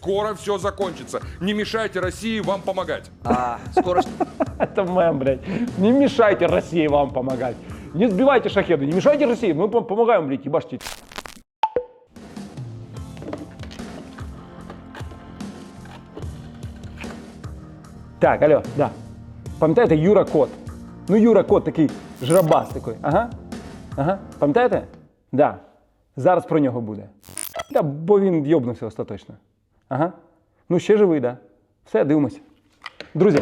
Скоро все закончится. Не мешайте России вам помогать. А, скоро Это мем, блядь. Не мешайте России вам помогать. Не сбивайте шахеды, не мешайте России. Мы пом- помогаем, блядь, ебашьте. Так, алло, да. Пам'ятаєте Юра Кот? Ну, Юра Кот такий жрабас такий. Ага. Ага. Пам'ятаєте? Да. Зараз про нього буде. Та бо він йобнувся остаточно. Ага. Ну, ще живий, да. Все, дивимося. Друзі,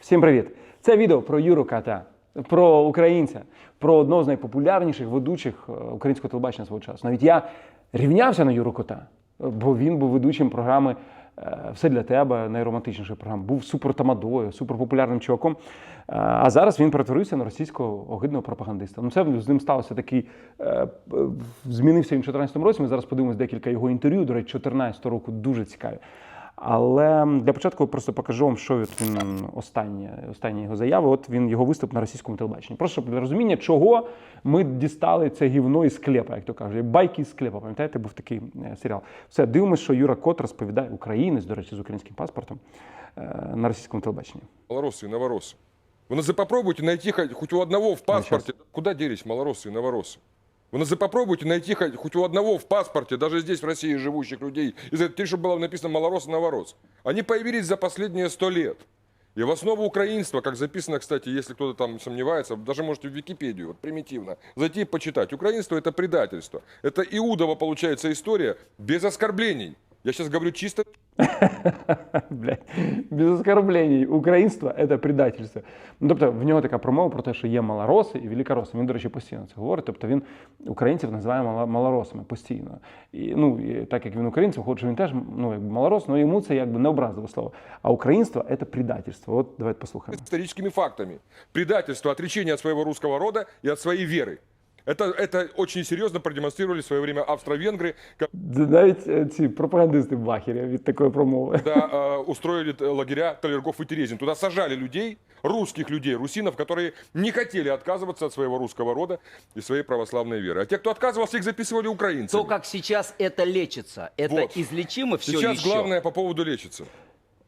всім привіт! Це відео про Юру Ката, про українця, про одного з найпопулярніших ведучих е, українського телебачення свого часу. Навіть я рівнявся на Юру Кота, бо він був ведучим програми Все для тебе, найромантичніша програма. Був супертамадою, суперпопулярним чуваком. Е, А зараз він перетворився на російського огидного пропагандиста. Ну, це з ним сталося такий. е, е, Змінився він у 2014 році. Ми зараз подивимося декілька його інтерв'ю. До речі, 2014 року дуже цікаві. Але для початку просто покажу вам, що от він останні, останні його заяви. От він його виступ на російському телебаченні. Просто щоб для розуміння, чого ми дістали це гівно із склепа, як то кажуть, байки із склепа. Пам'ятаєте, був такий е, серіал. Все, дивимося, що Юра Кот розповідає українець, до речі, з українським паспортом е, на російському телебаченні. Малоросы и новоросы. Вы на- попробуйте найти хоть хоть у одного в паспорте. Куда делись малоросы и новоросы? Вы попробуйте найти хоть хоть у одного в паспорте, даже здесь, в России, живущих людей, из этой чтобы было написано малорос и новорос. Они появились за последние сто лет. И в основу украинства, как записано, кстати, если кто-то там сомневается, даже можете в Википедию, вот примитивно, зайти и почитать. Украинство – это предательство. Это Иудова, получается, история без оскорблений. Я сейчас говорю чисто Без оскорблень. Українство це предательство. Тобто в нього така промова про те, що є малороси і великороси. Він, до речі, постійно це говорить. Тобто він українців називає малоросами постійно. І, ну, і так як він українцем, хоч він теж ну, якби малорос, але йому це якби не образливе слово. А українство це предательство. От давайте послухаємо. историческими фактами. Предательство, отречение от своего русского рода и от своей веры. Это, это очень серьезно продемонстрировали в свое время австро-венгры, Навіть е, ці пропагандисти в Бахері від такої промови. когда э, устроили э, лагеря Талергов и Терезин. Туда сажали людей, русских людей, русинов, которые не хотели отказываться от своего русского рода и своей православной веры. А те, кто отказывался, их записывали украинцами. то, как сейчас это лечится, это Вот. излечимо все Сейчас еще. главное по поводу лечится.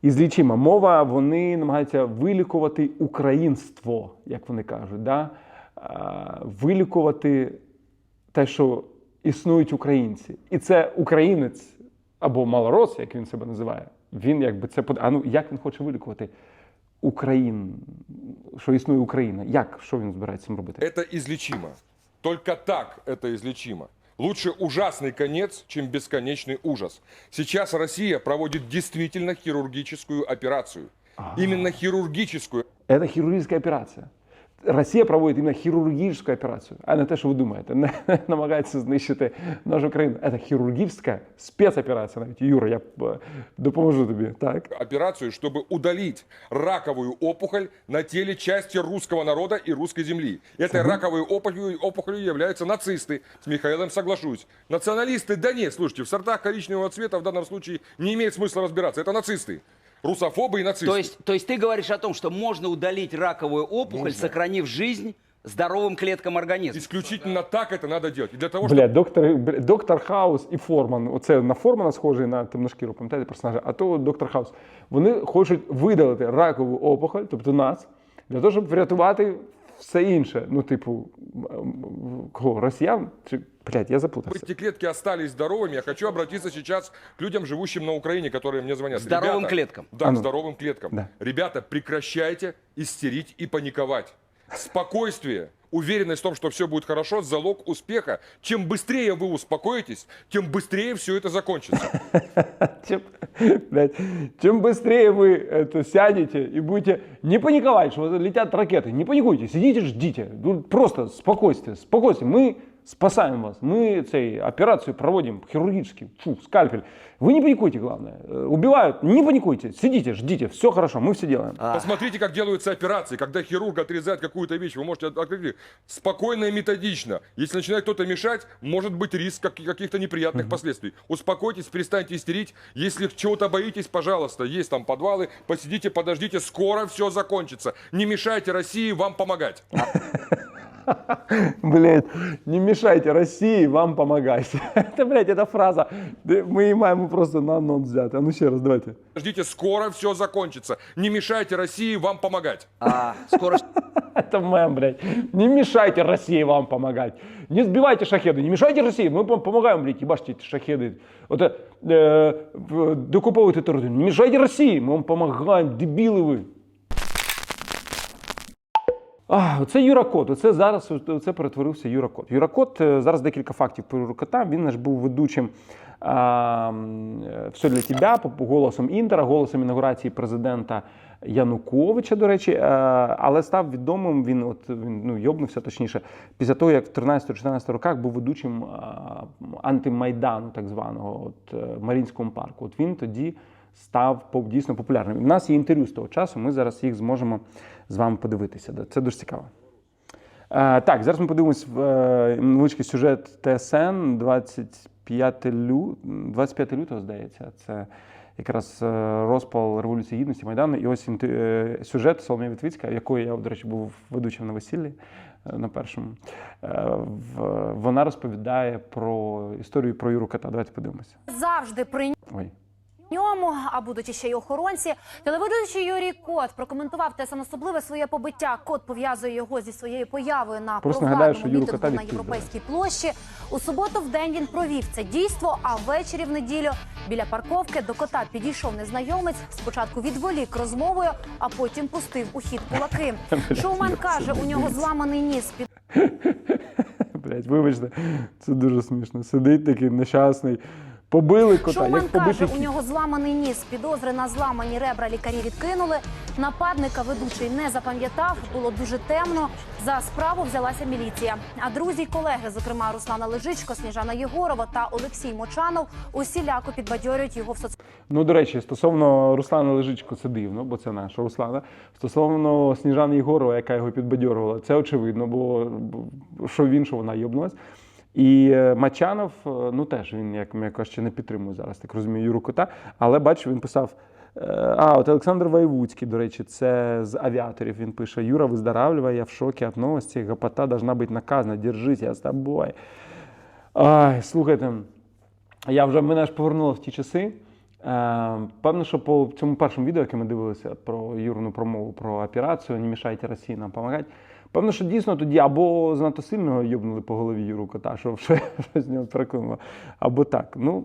І злічима мова, вони намагаються вилікувати українство, як вони кажуть, да? А, вилікувати те, що існують українці. І це українець або малорос, як він себе називає. Він якби це под- А ну як він хоче вилікувати Україн, що існує Україна? Як що він збирається цим робити? Это излечимо. Только так это излечимо. Лучше ужасный конец, чем бесконечный ужас. Сейчас Россия проводит действительно хирургическую операцию. Именно хирургическую. Це хірургічна операція. Росія проводить іменно хірургічну операцію, а не те, що ви думаєте. Не намагається знищити нашу країну. Це хірургічна спецоперація. Навіть Юра, я е, допоможу тобі. Так. операцию, чтобы удалить раковую опухоль на теле части русского народа и русской земли. Этой раковой опухолью, опухолью являются нацисты. С Михаилом соглашусь. Националисты, да нет, слушайте, в сортах коричневого цвета в данном случае не имеет смысла разбираться. Это нацисты. Русофобы и нацисты. То есть, то есть ты говоришь о том, что можно удалить раковую опухоль, сохранив жизнь здоровым клеткам организма. Исключительно так это надо делать. И для того, чтобы Бля, доктор, бля, доктор Хаус і Форман. Оце на Формана схожий на темношкіру, пам'ятаєте персонажа, а то доктор Хаус. Вони хочуть видалити ракову опухоль, тобто нас, для того, щоб врятувати все інше. Ну, типу, м- м- кого? Росіян? Чи блядь, я запутався. эти клетки остались здоровыми, я хочу обратиться сейчас к людям, живущим на Украине, которые мне звонят. Здоровым Ребята, клеткам. Да, А ну. к здоровым клеткам. Да. Ребята, прекращайте истерить и паниковать. Спокойствие, уверенность в том, что все будет хорошо, залог успеха. Чем быстрее вы успокоитесь, тем быстрее все это закончится. Чем, быстрее вы это, сядете и будете не паниковать, что летят ракеты, не паникуйте, сидите, ждите. Ну, Просто спокойствие, спокойствие. Мы спасаем вас, мы цей, операцию проводим хирургически, фу, скальпель. Вы не паникуйте, главное. Э, Убивают, не паникуйте, сидите, ждите, все хорошо, мы все делаем. Посмотрите, как делаются операции. Когда хирург отрезает какую-то вещь, вы можете от- открыть спокойно и методично. Если начинает кто-то мешать, может быть риск как- каких-то неприятных последствий. Успокойтесь, перестаньте истерить. Если чего-то боитесь, пожалуйста, есть там подвалы, посидите, подождите, скоро все закончится. Не мешайте России вам помогать. Блять, не мешайте России вам помогать. Это, блядь, эта фраза. да Мы її маємо просто на анонс взяти. А ну ще раз, давайте. Ждите, скоро все закончится. Не мешайте России вам помогать. А, скоро Это мем, блядь. Не мешайте России вам помогать. Не сбивайте шахеды, не мешайте России. Мы вам помогаем, блядь, ебашьте эти шахеды. Вот, э, э, докуповывайте територію. Не мешайте России, мы вам помогаем, дебіли ви. А, оце Юра Кот. Оце зараз це перетворився Юра Кот. Юра Кот, е, зараз декілька фактів про Юру Кота. Він ж був ведучим а, е, все для тебе, голосом Інтера, голосом інаугурації президента Януковича, до речі, е, але став відомим. Він от він ну йобнувся точніше після того, як в 13-14 роках був ведучим а, антимайдану, так званого, от Марінському парку. От він тоді став дійсно популярним. У нас є інтерв'ю з того часу. Ми зараз їх зможемо з вами подивитися. Це дуже цікаво. Е, так, зараз ми подивимось в е, невеличкий сюжет ТСН 25 лю... 25 лютого, здається. Це якраз е, розпал Революції Гідності Майдану. І ось сюжет Соломія Вітвицька, якої я, до речі, був ведучим на весіллі на першому. Вона розповідає про історію про Юру Кота. Давайте подивимося. завжди при Ой. Ньому, а будуть ще й охоронці. Телеведучий Юрій Кот прокоментував те саме особливе своє побиття. Кот пов'язує його зі своєю появою на Просто нагадаю, що Юру мітингу Кота на європейській площі. У суботу в день він провів це дійство. А ввечері в неділю біля парковки до кота підійшов незнайомець. Спочатку відволік розмовою, а потім пустив у хід кулаки. Шоумен каже, у нього зламаний ніс під Блять, вибачте, це дуже смішно. Сидить такий нещасний. Побили кота, Шоумен як каже, побитий у нього зламаний ніс. Підозри на зламані ребра лікарі відкинули. Нападника ведучий не запам'ятав. Було дуже темно. За справу взялася міліція. А друзі й колеги, зокрема Руслана Лежичко, Сніжана Єгорова та Олексій Мочанов, усіляко підбадьорюють його в соцмережах. Ну, до речі, стосовно Руслана Лежичко, це дивно, бо це наша Руслана. Стосовно Сніжани Єгорова, яка його підбадьорувала, це очевидно, бо що він, що вона йобнулась. І е, Мачанов, е, ну теж він, як м'яко ще не підтримує зараз, так розумію, Юру Кота. Але бачу, він писав. е, А, от Олександр Воєвудський, до речі, це з авіаторів. Він пише: Юра, виздоравлювай, я в шокі від новості. Гопота должна бути наказана. Держись, я з тобою. Ай, слухайте, я вже мене ж повернуло в ті часи. Певно, що по цьому першому відео, яке ми дивилися про Юрну промову про операцію Не мішайте Росії нам допомагати. Певно, що дійсно тоді або занадто сильно йобнули по голові Юру Кота, що що з нього переконало, або так. Ну,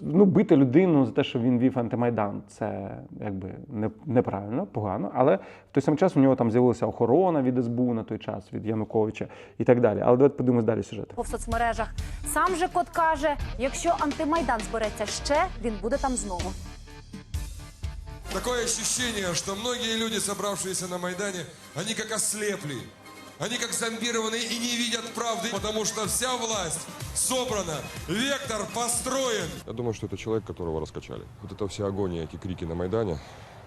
ну, бити людину за те, що він вів антимайдан, це якби не, неправильно, погано. Але в той самий час у нього там з'явилася охорона від СБУ на той час, від Януковича і так далі. Але давайте подивимось далі сюжет. в соцмережах. Сам же кот каже, якщо антимайдан збереться ще, він буде там знову. Такое ощущение, что многие люди, собравшиеся на Майдане, они как ослепли. Они как зомбированные и не видят правды, потому что вся власть собрана, вектор построен. Я думаю, что это человек, которого раскачали. Вот это вся агония, эти крики на Майдане,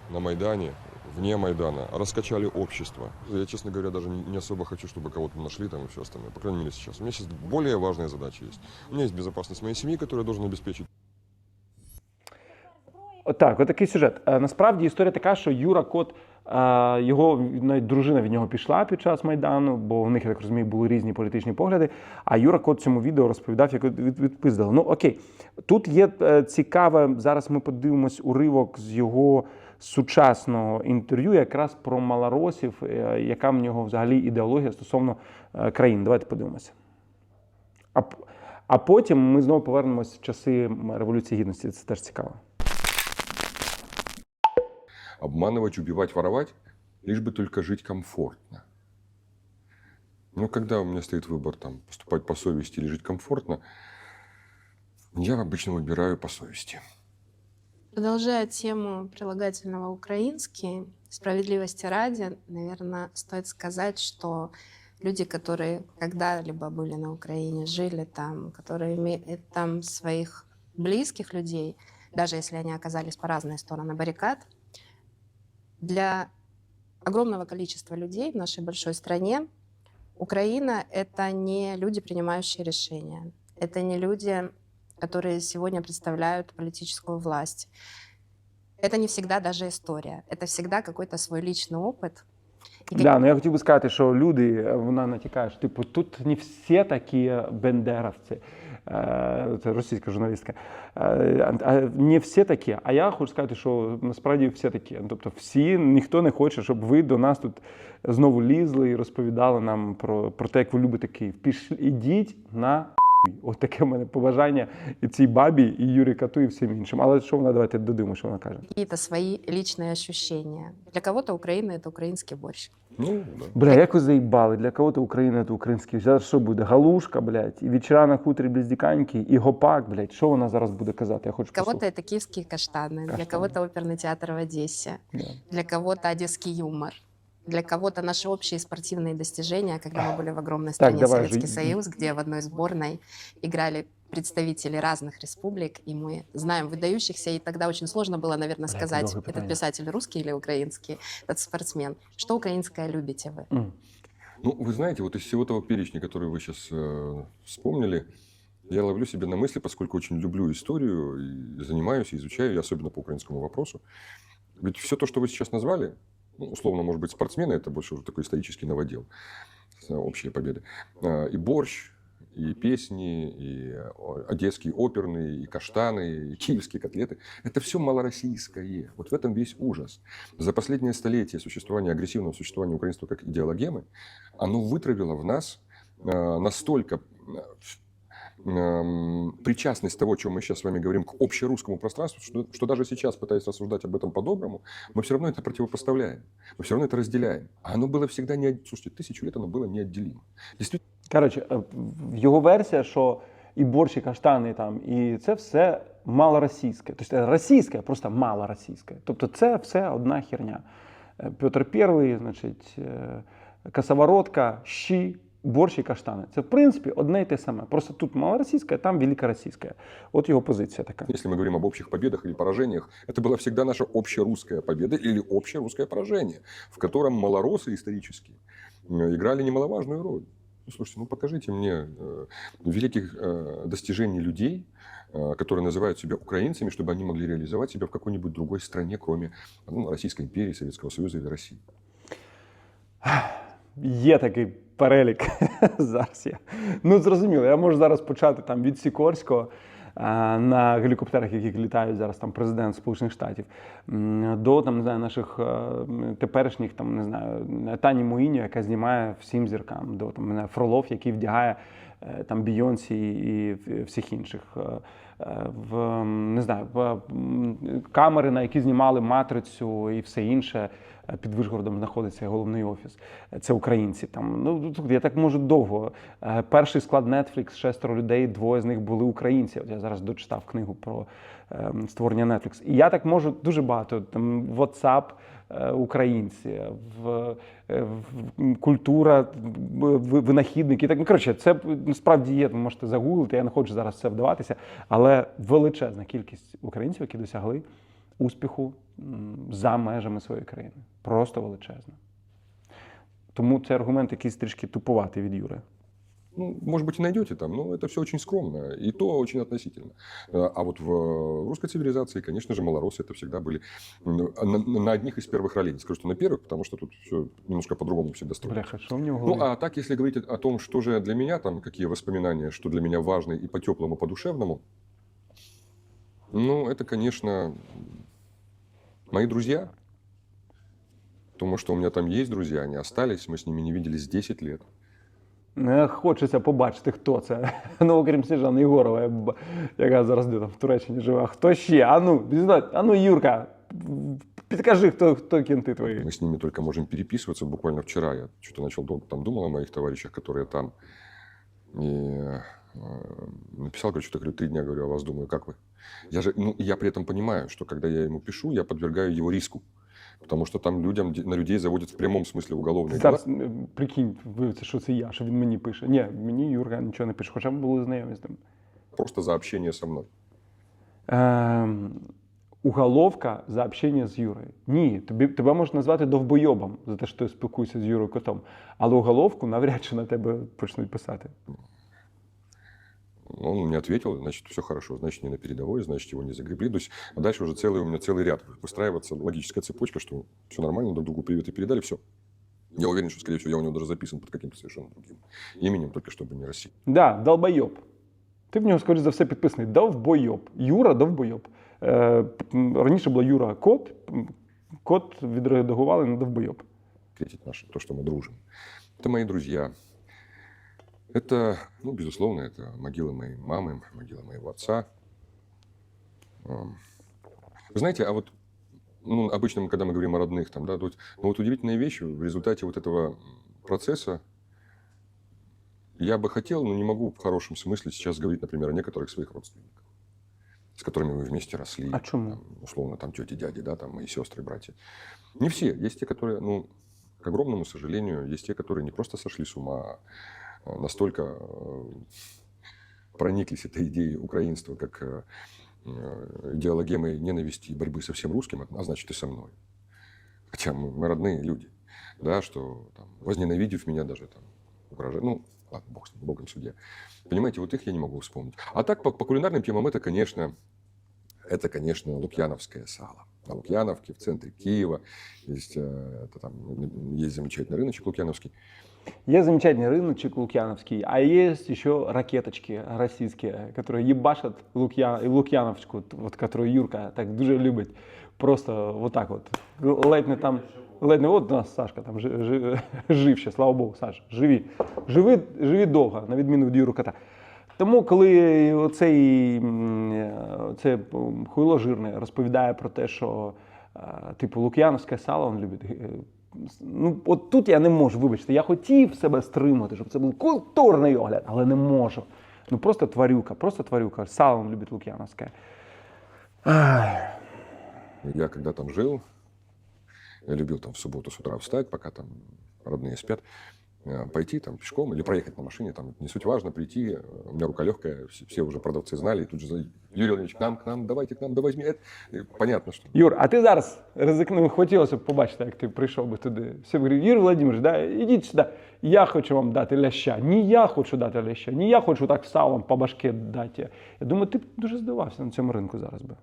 на Майдане, вне Майдана, раскачали общество. Я, честно говоря, даже не особо хочу, чтобы кого-то нашли там и все остальное. По крайней мере, сейчас. У меня сейчас более важная задача есть. У меня есть безопасность моей семьи, которую я должен обеспечить. Отак, отакий сюжет. Е, Насправді історія така, що Юра Кот, е, його навіть дружина від нього пішла під час Майдану, бо в них, я так розумію, були різні політичні погляди. А Юра Кот цьому відео розповідав, як від- відпиздили. Ну окей, тут є е, цікаве. Зараз ми подивимось уривок з його сучасного інтерв'ю, якраз про малоросів, яка в нього взагалі ідеологія стосовно країн. Давайте подивимося. А потім ми знову повернемось в часи Революції Гідності. Це теж цікаво. Обманывать, убивать, воровать, лишь бы только жить комфортно. Но когда у меня стоит выбор там, поступать по совести или жить комфортно, я обычно выбираю по совести. Продолжая тему прилагательного украинский, справедливости ради, наверное, стоит сказать, что люди, которые когда-либо были на Украине, жили там, которые имеют там своих близких людей, даже если они оказались по разные стороны баррикад, для огромного количества людей в нашей большой стране Украина — это не люди, принимающие решения. Это не люди, которые сегодня представляют политическую власть. Это не всегда даже история. Это всегда какой-то свой личный опыт. И как- Да, ну я хотів би сказати, що люди, е, вона натякає, що типу тут не всі такі бендеровці. Це російська журналістка. Е, Не всі такі. А я хочу сказати, що насправді всі такі. Тобто, всі ніхто не хоче, щоб ви до нас тут знову лізли і розповідали нам про, про те, як ви любите Київ. Пішли, ідіть на. От таке в мене побажання і цій бабі, і Юрі Кату, і всім іншим. Але що вона давайте додивимо, що вона каже. какие-то свои личные ощущения. Для кого-то Украина — это украинский борщ. Ну, да. Бля, як ви заїбали, для кого-то Україна це український. Зараз що буде? Галушка, блядь, і вечора на хуторі близдіканьки, і гопак, блядь. Що вона зараз буде казати? Я хочу Для кого-то послухати. это киевские каштаны, для Каштаны. кого-то оперный театр в Одессе, Да. для кого-то одесский юмор, для кого-то наши общие спортивные достижения, когда мы были в огромной стране давай, Советский жи- Союз, где в одной сборной играли представители разных республик, и мы знаем выдающихся, и тогда очень сложно было, наверное, Бля, сказать, этот писатель русский или украинский, этот спортсмен. Что украинское любите вы? М. Ну, вы знаете, вот из всего того перечня, который вы сейчас вспомнили, я ловлю себе на мысли, поскольку очень люблю историю и занимаюсь, и изучаю, и особенно по украинскому вопросу. Ведь все то, что вы сейчас назвали, ну, условно, может быть, спортсмены, это больше уже такой исторический новодел, э, общие победы. А, И борщ, и песни, и э, одесские оперные, и каштаны, и киевские котлеты. Это все малороссийское. Вот в этом весь ужас. За последнее столетие существования, агрессивного существования украинства как идеологемы, оно вытравило в нас э, настолько э, эм, причастность того, о чем мы сейчас с вами говорим, к общерусскому пространству, что, что даже сейчас, пытаясь рассуждать об этом по-доброму, мы все равно это противопоставляем, мы все равно это разделяем. А оно было всегда не... от- Слушайте, тысячу лет оно было неотделимо. Действительно, Коротше, е, в- його версія, що і борщ, і каштани там, і це все малоросійське. Тобто російське, просто малоросійське. Тобто це все одна херня. Е, Петр І, значить, е, косоворотка, щі, борщ і каштани. Це в принципі одне й те саме. Просто тут малоросійське, а там великоросійське. От його позиція така. если мы говорим об общих победах или поражениях, это была всегда наша общерусская победа или общерусское поражение, в котором малоросы исторические э, играли немаловажную роль. Ну, слушайте, ну покажите мне э, великих э, достижений людей, э, которые называют себя украинцами, чтобы они могли реализовать себя в какой-нибудь другой стране, кроме ну, Российской империи, Советского Союза или России. Є такий перелік зараз. Є. Ну, зрозуміло, я можу зараз почати там від Сікорського на гелікоптерах, які літають зараз там президент Сполучених Штатів, до там, не знаю, наших е, теперішніх там, не знаю, Тані Муїні, яка знімає всім зіркам, до там, не знаю, Фролов, який вдягає е, там Бійонсі і всіх інших. Е, В не знаю, в камери, на які знімали матрицю і все інше. Е, Під Вишгородом знаходиться головний офіс. Це українці. Там ну я так можу довго. Е, Перший склад Netflix, шестеро людей, двоє з них були українці. От я зараз дочитав книгу про е, створення Netflix. І я так можу дуже багато. Там WhatsApp українці, в, е, в культура, винахідники. Так ну, коротше, це насправді є. Ви можете загуглити. Я не хочу зараз це вдаватися, але величезна кількість українців, які досягли успіху за межами своєї країни. Просто величезна. Тому це аргумент якийсь трішки туповатий від Юри. Ну, может быть, и найдете там, но это все очень скромно, и то очень относительно. Э, А вот в русской цивилизации, конечно же, малоросы это всегда были м, на, на одних из первых ролей. Не скажу, что на первых, потому что тут все немножко по-другому всегда строится. В нього в Ну, а так, если говорить о том, что же для меня там, какие воспоминания, что для меня важно и по-теплому, по-душевному, ну, это, конечно, мои друзья. Потому что у меня там есть друзья, они остались, мы с ними не виделись 10 лет. Не хочеться побачити, хто це. Ну, окрім Сніжани Єгорова, я б- яка зараз де там в Туреччині живе. А Хто ще? Ану, бізнать, ану, Юрка, підкажи, хто, хто кінти твої. Мы с ними только можем переписываться. Буквально вчера я что-то начал дол- там думал о моих товарищах, которые там. И э, написал, говорю, что-то, говорю, три дня, говорю, о вас думаю, как вы? Я же, ну, и я при этом понимаю, что когда я ему пишу, я подвергаю его риску. Потому что там людям, на людей заводят в прямом смысле уголовные дела. Зараз е, прикинь, виявиться, що це я, що він мені пише. Ні, мені Юрка нічого не пише, хоча б були знайомі з ним. Просто за общение со мной. Ем, уголовка за общення з Юрою. Ні, тобі, тебе можуть назвати довбойобом за те, що ти спілкуєшся з Юрою Котом. Але уголовку навряд чи на тебе почнуть писати. Он мне ответил, значит, все хорошо, значит, не на передовой, значит, его не загребли. То есть, а дальше уже целый у меня целый ряд выстраиваться, логическая цепочка, что все нормально, друг другу привет и передали, все. Я уверен, что, скорее всего, я у него даже записан под каким-то совершенно другим именем, только чтобы не Россия. Да, долбойоб. Ти в нього, скоріш за все, підписаний. Довбойоб. Юра Довбойоб. Е, м, раніше була Юра Кот. м, Кот відредагували на Довбойоб. встретить наше, то, что мы дружим. Это мои друзья. Это, ну, безусловно, это могила моей мамы, могила моего отца. Вы знаете, а вот ну, обычно, когда мы говорим о родных, там, да, тут, ну, вот удивительная вещь, в результате вот этого процесса я бы хотел, но не могу в хорошем смысле сейчас говорить, например, о некоторых своих родственниках, с которыми мы вместе росли. А чему? Там, условно, там тети, дяди, да, там мои сестры, братья. Не все. Есть те, которые, ну, к огромному сожалению, есть те, которые не просто сошли с ума, а настолько э, прониклись этой идеей украинства, как э, э, идеологемой ненависти и борьбы со всем русским, а значит и со мной. Хотя мы, мы родные люди, да, что там, возненавидев меня даже там, угрожают. Ну, ладно, бог с ним, богом судья. Понимаете, вот их я не могу вспомнить. А так, по, по кулинарным темам, это, конечно, это, конечно, лукьяновское сало. На Лукьяновке, в центре Киева. Есть, это там, есть замечательный рыночек Лукьяновский. Есть замечательный рыночек лукьяновский, а есть еще ракеточки российские, которые ебашат Лукья... Лукьяновочку, вот, которую Юрка так дуже любить. Просто вот так вот. Ледь не там, ледь не от у нас Сашка там жи- жи- жив ще, слава Богу, Саш, живі. Живи, живі довго, на відміну від Юру Кота. Тому, коли оцей м, е, це м, хуйло жирне розповідає про те, що е, типу лук'яновське сало він любить. Ну, от тут я не можу, вибачте, я хотів себе стримати, щоб це був культурний огляд, але не можу. Ну просто тварюка, просто тварюка. Салом любить лук'яновське. Я когда там жил, я любил там в субботу с утра встать, пока там родные спят, пойти там пешком или проехать на машине, там не суть важно, прийти, э, у меня рука легкая, все, все уже продавцы знали, и тут же за- Юрий Леонидович, к нам, к нам, давайте к нам, да возьми это. И понятно, что Юр, а ти зараз ризикнув, хотілося б побачити, як ти прийшов би туди. Все говорив, Юрій Володимирович, да, ідіть сюди. Я хочу вам дати ляща. Ні я хочу дати ляща, ні я хочу так салом по башке дати. Я думаю, ти б дуже здивався на цьому ринку зараз би.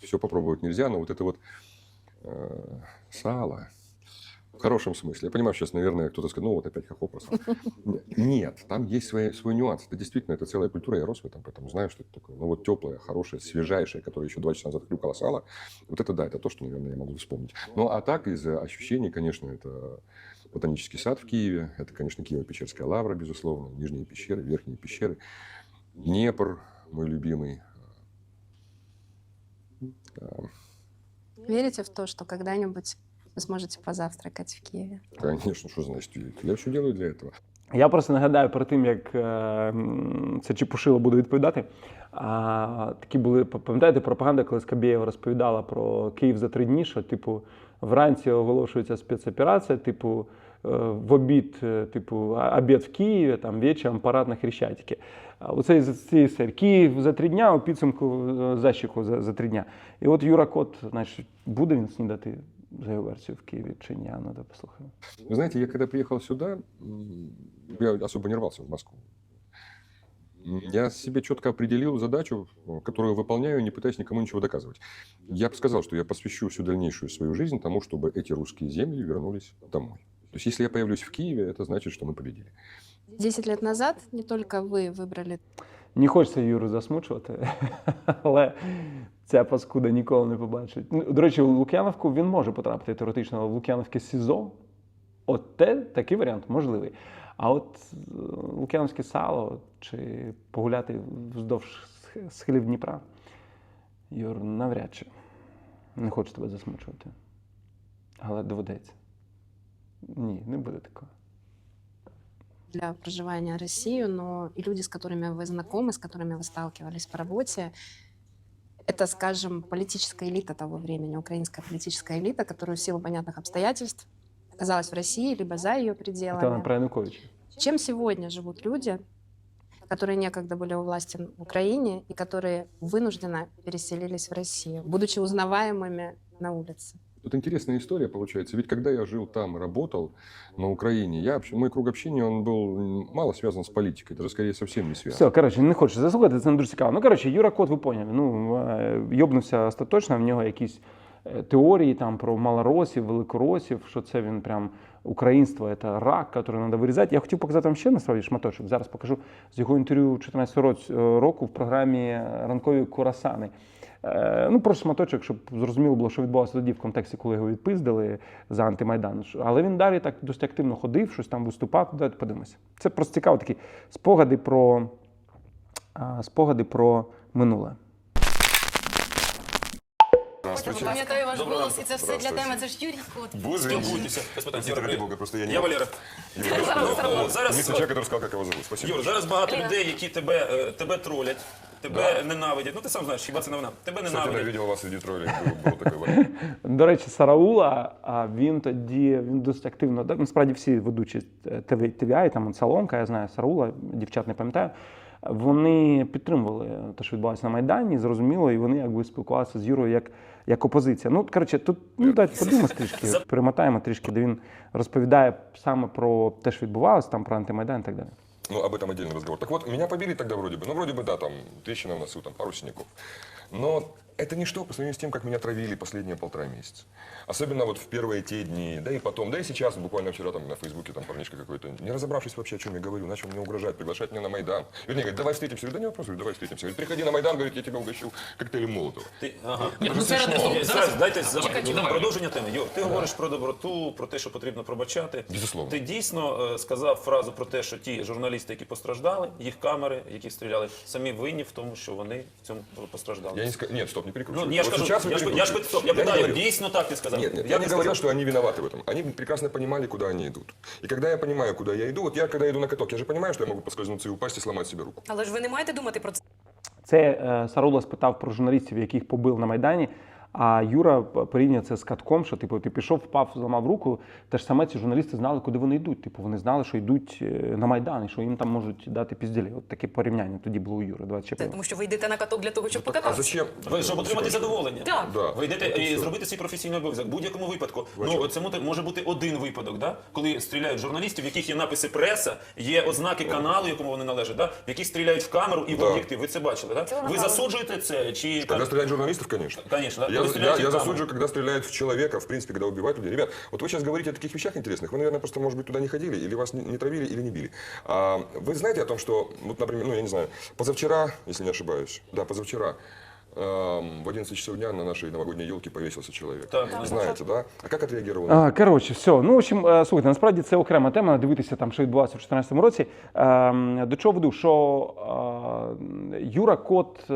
все попробовать нельзя, но вот это вот э, сало, в хорошем смысле. Я понимаю, сейчас, наверное, кто-то скажет, ну вот опять про сало. Нет, там есть свой, свой нюанс. Это действительно, это целая культура, я рос в этом, поэтому знаю, что это такое. Ну вот теплое, хорошее, свежайшее, которое еще два часа назад хрюкало сало, вот это да, это то, что, наверное, я могу вспомнить. Ну а так, из ощущений, конечно, это ботанический сад в Киеве, это, конечно, Киево-Печерская лавра, безусловно, нижние пещеры, верхние пещеры, Днепр, мой любимый, Верите в то, что когда-нибудь вы сможете позавтракать в Киеве? Конечно, что значит верить? Я все делаю для этого. Я просто нагадаю перед тим, як е, це Чепушило буде відповідати. А, такі були, пам'ятаєте, пропаганда, коли Скабєєва розповідала про Київ за три дні, що, типу, вранці оголошується спецоперація, типу, е, в обід, е, типу, обід в Києві, там вечором парад на Хрещатике. А Оце з цієї серії. Київ за три дня, у підсумку е, защику за, за три дня. І от Юра Кот, значить, буде він снідати за його версію в Києві чи ні? А, Ну, да, послухаємо. Вы знаете, я когда приехал сюда, м, я особо не рвался в Москву. М, Я себе четко определил задачу, э, которую выполняю, не пытаясь никому ничего доказывать. Я бы сказал, что я посвящу всю дальнейшую свою жизнь тому, чтобы эти русские земли вернулись домой. То есть, если я появлюсь в Киеве, это значит, что мы победили. Десять лет назад не только вы выбрали Не хочеться Юру засмучувати, але ця паскуда ніколи не побачить. Ну, До речі, у Лук'яновку він може потрапити теоретично але в Лук'яновське СІЗО. От те, такий варіант можливий. А от е, лук'яновське сало чи погуляти вздовж сх- схилів Дніпра, Юр, навряд чи. Не хочу тебе засмучувати. Але доведеться. Ні, не буде такого. для проживания Россию, но и люди, с которыми вы знакомы, с которыми вы сталкивались по работе, это, скажем, политическая элита того времени, украинская политическая элита, которая в силу понятных обстоятельств оказалась в России, либо за ее пределами. про Януковича. Чем сегодня живут люди, которые некогда были у власти в Украине и которые вынужденно переселились в Россию, будучи узнаваемыми на улице? Тут интересная история получается. Ведь когда я жил там и работал на Украине, я, мой круг общения он был мало связан с политикой, даже скорее совсем не связан. Все, коротше, не хочеш заслухати, це не дуже цікаво. Ну, коротше, Юра Кот, ви поняли. Ну, йобнувся остаточно, в нього якісь е, теорії там про малоросів, великоросів, що це він прям українство, це рак, який треба вирізати. Я хотів показати вам ще насправді шматочок. Зараз покажу з його інтерв'ю 14 року в програмі Ранкові Курасани. Е, Ну, просто шматочок, щоб зрозуміло було, що відбувалося тоді в контексті, коли його відпиздили за антимайдан. Але він далі так досить активно ходив, щось там виступав. Давайте подивимося. Це просто цікаво такі спогади про, спогади про минуле. Пам'ятаю ваш голос, і це все для теми. Це ж Юрій Кот. Спілкуйтеся. Без питань. Никита, ради бога, просто я не... Я Валера. Я Ну, Зараз, Единственный человек, который сказал, как его зовут. Спасибо. Юр, зараз багато людей, які тебе, е, тебе тролять, тебе ненавидять. Ну ти сам знаєш, хіба це новина. Тебе Кстати, да, ненавидять. видел вас среди троллей. Был, был такой вариант. До речі, Сараула, а він тоді він досить активно. да, Насправді всі ведучі е, ТВ, ТВІ, там от Соломка, я знаю, Сараула, дівчат не пам'ятаю. Вони підтримували те, що відбувалося на Майдані, зрозуміло, і вони якби спілкувалися з Юрою як, як опозиція. Ну, коротше, тут ну, давайте подивимось трішки, перемотаємо трішки, де він розповідає саме про те, що відбувалося, там про антимайдан і так далі. Ну, об этом отдельный разговор. Так вот, меня побили тогда вроде бы. Ну, вроде бы, да, там, трещина в носу, там, пару синяков. Но это ничто по сравнению с тем, как меня травили последние полтора месяца. Особенно вот в первые те дни, да и потом, да и сейчас, буквально вчера там на Фейсбуке там парнишка какой-то, не разобравшись вообще, о чем я говорю, начал мне угрожать, приглашать меня на Майдан. Вернее, говорит, давай встретимся. Я говорю, да не вопрос, говорю, давай встретимся. Говорит, приходи на Майдан, говорит, я тебя угощу коктейлем Молотова. Ти, ага. Ну, це Ні, зараз. Зараз, дайте за- продовження теми. Юр, ти говориш про доброту, про те, що потрібно пробачати. Безусловно. Ти дійсно е, сказав фразу про те, що ті журналісти, які постраждали, їх камери, які стріляли, самі винні в тому, що вони в цьому постраждали. Я не сказал, нет, стоп, не перекручивай. Ну, я ж Вот кажу, сейчас вы я ж, я ж, перекручиваете. стоп, я не питаю, говорю. дійсно так ти сказав? Нет, нет, я, не сказав. говорил, что они виноваты в этом. Они прекрасно понимали, куда они идут. И когда я понимаю, куда я иду, вот я когда иду на каток, я же понимаю, что я могу поскользнуться и упасть и сломать себе руку. Але ж ви не маєте думати про це. Це е, Сарула спитав про журналістів, яких побив на Майдані. А Юра порівнює це з катком, що типу, ти пішов, впав, зламав руку. Те ж саме ці журналісти знали, куди вони йдуть. Типу, вони знали, що йдуть е, на Майдан і що їм там можуть дати пізділі. От таке порівняння тоді було у Юри. Давайте ще Тому що ви йдете на каток для того, щоб А зачем? Ви щоб отримати задоволення. Так. Да. Ви йдете і зробити свій професійний обов'язок. В будь-якому випадку. Ну це може- бути один випадок, да? коли стріляють журналістів, в яких є написи преса, є ознаки каналу, якому вони належать, да? в яких стріляють в камеру і в об'єктив. Ви це бачили, да? Ви засуджуєте це чи Когда стреляют в журналистов, конечно. Конечно, да Я, Когда я, стреляют в я камеру. засуджу, когда стреляют в человека, в принципе, когда убивают людей. Ребят, вот вы сейчас говорите о таких вещах интересных. Вы, наверное, просто, может быть, туда не ходили, или вас не, не травили, или не били. А, вы знаете о том, что, вот, например, ну, я не знаю, позавчера, если не ошибаюсь, да, позавчера, эм, в 11 часов дня на нашей новогодней елке повесился человек. Так, Так. Знаете, да? А как отреагировал? А, коротше, все. Ну, в общем, е, слухайте, насправді це окрема тема. Дивитися там, що відбувалося в 2014 році. Ем, До чого веду? Що е, Юра Кот, е,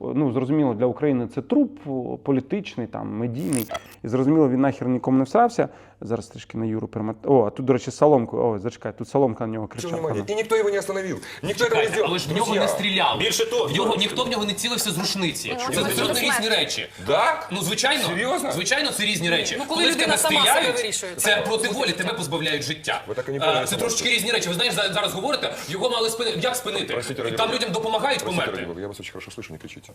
ну зрозуміло, для України це труп політичний, там медійний. І зрозуміло, він нахер нікому не всрався. Зараз трішки на Юру перемат. О, а тут, до речі, соломку. О, зачекай, тут соломка на нього внимание. И никто его не остановил. Никто этого не але ж в нього не стріляли. Більше того, в нього ніхто в нього не цілився з рушниці Ну, Це це абсолютно смерть. різні речі. Да? Ну, звичайно, Серйозно? звичайно, це різні речі. Ну, коли в людина тебе сама стріляють, себе вирішує, це так, проти бути волі, життя. тебе позбавляють життя. Ви так і не Е, поняли Це сама. трошки різні речі. Ви знаєш, за- зараз говорите, його мали спинити. Як спинити? Простите, І ради там бога. людям допомагають Простите, ради померти. бога, я вас очень хорошо слышу, не кричите.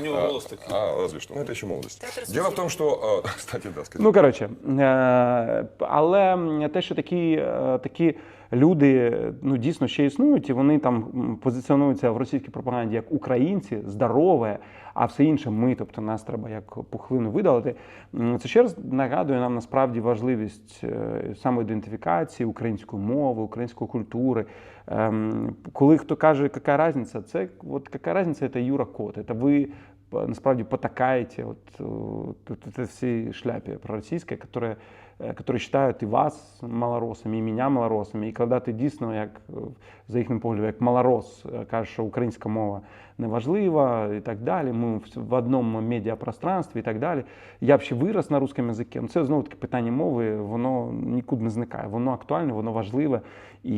У нього голос такий. А, разве что. Ну, это еще молодость. Дело в том, что... э, Кстати, да, скажите. Ну коротше, е, але м, те, що такі, е, такі люди ну дійсно ще існують, і вони там м, позиціонуються в російській пропаганді як українці, здорове, а все інше ми, тобто нас треба як пухлину видалити. М, Це ще раз нагадує нам насправді важливість е, самоідентифікації української мови, української культури. Ем, Коли хто каже, яка різниця, це от яка різниця, це Юра Кот. Це ви п- насправді потакаете вот, э, вот этой всей шляпе пророссийской, которая, э, которые считают и вас малоросами, і мене малоросами. І коли ти дійсно, як за їхнім поглядом, як малорос, е, кажеш, що українська мова неважлива і так далі, ми в- одному медіапространстві і так далі. Я б ще вирос на русском язикі. Ну, Це знову таки питання мови, воно нікуди не зникає. Воно актуальне, воно важливе. І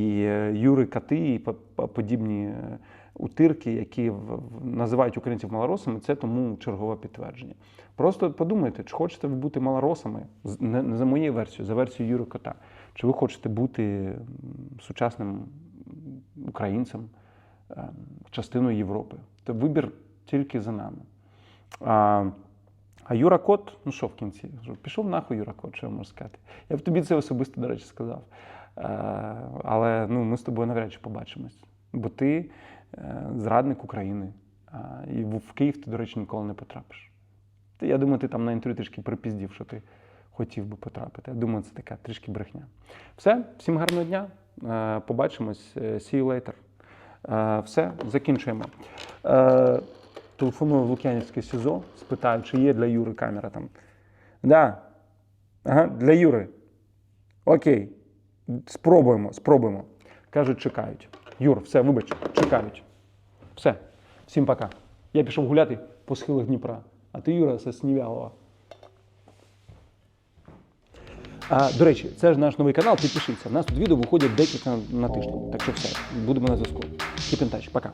Юри Кати і по- по- подібні утирки, які називають українців малоросами, це тому чергове підтвердження. Просто подумайте, чи хочете ви бути малоросами не, за моєю версією, за версією Юри Кота. Чи ви хочете бути сучасним українцем, ем, частиною Європи? То вибір тільки за нами. А, Юра Кот, ну що в кінці? Пішов нахуй Юра Кот, що я можу сказати. Я б тобі це особисто, до речі, сказав. Е, але ну, ми з тобою навряд чи побачимось. Бо ти зрадник України. І в Київ ти, до речі, ніколи не потрапиш. Я думаю, ти там на інтерв'ю трішки припіздів, що ти хотів би потрапити. Я думаю, це така трішки брехня. Все, всім гарного дня. Е, Побачимось. Е, See you later. Е, Все, закінчуємо. Е, Телефоную в Лук'янівське СІЗО, спитаю, чи є для Юри камера там. Да. Ага, для Юри. Окей. Спробуємо, спробуємо. Кажуть, чекають. Юр, все, вибач, чекають. Все. Всім пока. Я пішов гуляти по схилах Дніпра. А ти, Юра, це Снівялова. А, до речі, це ж наш новий канал, підпишіться. У нас тут відео виходять декілька на тиждень. Так що все, будемо на зв'язку. Touch. Пока.